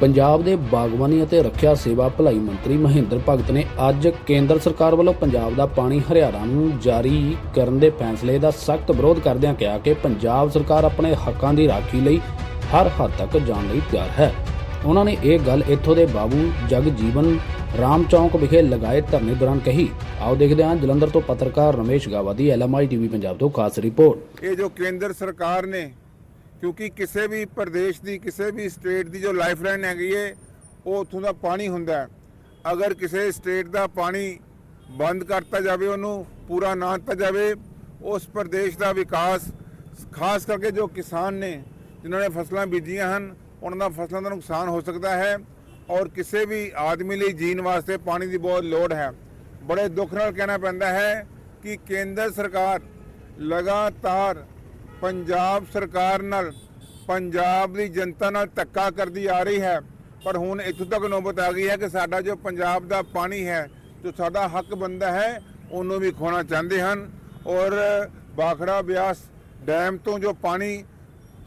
ਪੰਜਾਬ ਦੇ ਬਾਗਬਾਨੀ ਅਤੇ ਰੱਖਿਆ ਸੇਵਾ ਭਲਾਈ ਮੰਤਰੀ ਮਹਿੰਦਰ ਭਗਤ ਨੇ ਅੱਜ ਕੇਂਦਰ ਸਰਕਾਰ ਵੱਲੋਂ ਪੰਜਾਬ ਦਾ ਪਾਣੀ ਹਰਿਆਣਾ ਨੂੰ ਜਾਰੀ ਕਰਨ ਦੇ ਫੈਸਲੇ ਦਾ ਸਖਤ ਵਿਰੋਧ ਕਰਦਿਆਂ ਕਿਹਾ ਕਿ ਪੰਜਾਬ ਸਰਕਾਰ ਆਪਣੇ ਹੱਕਾਂ ਦੀ ਰਾਖੀ ਲਈ ਹਰ ਹੱਦ ਤੱਕ ਜਾਣ ਲਈ ਤਿਆਰ ਹੈ। ਉਹਨਾਂ ਨੇ ਇਹ ਗੱਲ ਇੱਥੋਂ ਦੇ ਬਾਬੂ ਜਗ ਜੀਵਨ ਰਾਮ ਚੌਂਕ ਵਿਖੇ ਲਗਾਏ ਧਰਨੇ ਦੌਰਾਨ ਕਹੀ। ਆਓ ਦੇਖਦੇ ਹਾਂ ਜਲੰਧਰ ਤੋਂ ਪੱਤਰਕਾਰ ਰਮੇਸ਼ ਗਾਵਾ ਦੀ ਐਲਐਮਆਈ ਟੀਵੀ ਪੰਜਾਬ ਤੋਂ ਖਾਸ ਰਿਪੋਰਟ। ਇਹ ਜੋ ਕੇਂਦਰ ਸਰਕਾਰ ਨੇ ਕਿਉਂਕਿ ਕਿਸੇ ਵੀ ਪ੍ਰਦੇਸ਼ ਦੀ, ਕਿਸੇ ਵੀ ਸਟੇਟ ਦੀ ਜੋ ਲਾਈਫਲਾਈਨ ਹੈਗੀ ਏ, ਉਹ ਉੱਥੋਂ ਦਾ ਪਾਣੀ ਹੁੰਦਾ ਅਗਰ ਕਿਸੇ ਸਟੇਟ ਦਾ ਪਾਣੀ ਬੰਦ ਕਰਤਾ ਜਾਵੇ, ਉਹਨੂੰ ਪੂਰਾ ਨਾ ਦਿੱਤਾ ਜਾਵੇ, ਉਸ ਪ੍ਰਦੇਸ਼ ਦਾ ਵਿਕਾਸ, ਖਾਸ ਕਰਕੇ ਜੋ ਕਿਸਾਨ ਨੇ, ਜਿਨ੍ਹਾਂ ਨੇ ਫਸਲਾਂ ਬੀਜੀਆਂ ਹਨ, ਉਹਨਾਂ ਦਾ ਫਸਲਾਂ ਦਾ ਨੁਕਸਾਨ ਹੋ ਸਕਦਾ ਹੈ ਔਰ ਕਿਸੇ ਵੀ ਆਦਮੀ ਲਈ ਜੀਣ ਵਾਸਤੇ ਪਾਣੀ ਦੀ ਬਹੁਤ ਲੋੜ ਹੈ। ਬੜੇ ਦੁੱਖ ਨਾਲ ਕਹਿਣਾ ਪੈਂਦਾ ਹੈ ਕਿ ਕੇਂਦਰ ਸਰਕਾਰ ਲਗਾਤਾਰ ਪੰਜਾਬ ਸਰਕਾਰ ਨਾਲ ਪੰਜਾਬ ਦੀ ਜਨਤਾ ਨਾਲ ਧੱਕਾ ਕਰਦੀ ਆ ਰਹੀ ਹੈ। ਪਰ ਹੁਣ ਇੱਥੋਂ ਤੱਕ ਨੌਬਤ ਆ ਗਈ ਹੈ ਕਿ ਸਾਡਾ ਜੋ ਪੰਜਾਬ ਦਾ ਪਾਣੀ ਹੈ, ਜੋ ਸਾਡਾ ਹੱਕ ਬੰਦਾ ਹੈ, ਉਹਨੂੰ ਵੀ ਖੋਣਾ ਚਾਹੁੰਦੇ ਹਨ। ਔਰ ਬਾਖੜਾ ਬਿਆਸ ਡੈਮ ਤੋਂ ਜੋ ਪਾਣੀ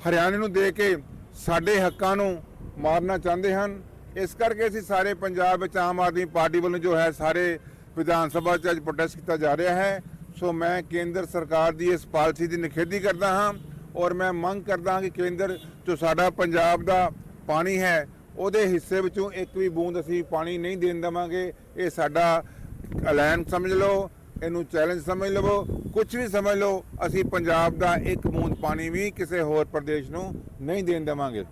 ਹਰਿਆਣੇ ਨੂੰ ਦੇ ਕੇ ਸਾਡੇ ਹੱਕਾਂ ਨੂੰ ਮਾਰਨਾ ਚਾਹੁੰਦੇ ਹਨ, ਇਸ ਕਰਕੇ ਅਸੀਂ ਸਾਰੇ ਪੰਜਾਬ ਵਿੱਚ ਆਮ ਆਦਮੀ ਪਾਰਟੀ ਵੱਲੋਂ ਜੋ ਹੈ, ਸਾਰੇ ਵਿਧਾਨ ਸਭਾ 'ਚ ਅੱਜ ਪ੍ਰੋਟੈਸਟ ਕੀਤਾ ਜਾ ਰਿਹਾ ਹੈ। ਸੋ ਮੈਂ ਕੇਂਦਰ ਸਰਕਾਰ ਦੀ ਇਸ ਪਾਲਿਸੀ ਦੀ ਨਿਖੇਧੀ ਕਰਦਾ ਹਾਂ ਔਰ ਮੈਂ ਮੰਗ ਕਰਦਾ ਹਾਂ ਕਿ ਕੇਂਦਰ ਜੋ ਸਾਡਾ ਪੰਜਾਬ ਦਾ ਪਾਣੀ ਹੈ, ਉਹਦੇ ਹਿੱਸੇ ਵਿੱਚੋਂ ਇੱਕ ਵੀ ਬੂੰਦ ਅਸੀਂ ਪਾਣੀ ਨਹੀਂ ਦੇਣ ਦੇਵਾਂਗੇ। ਇਹ ਸਾਡਾ ਐਲਾਨ ਸਮਝ ਲਓ, ਇਹਨੂੰ ਚੈਲੰਜ ਸਮਝ ਲਵੋ। ਕੁਝ ਵੀ ਸਮਝ ਲਓ, ਅਸੀਂ ਪੰਜਾਬ ਦਾ ਇੱਕ ਬੂੰਦ ਪਾਣੀ ਵੀ ਕਿਸੇ ਹੋਰ ਪ੍ਰਦੇਸ਼ ਨੂੰ ਨਹੀਂ ਦੇਣ ਦੇਵਾਂਗੇ।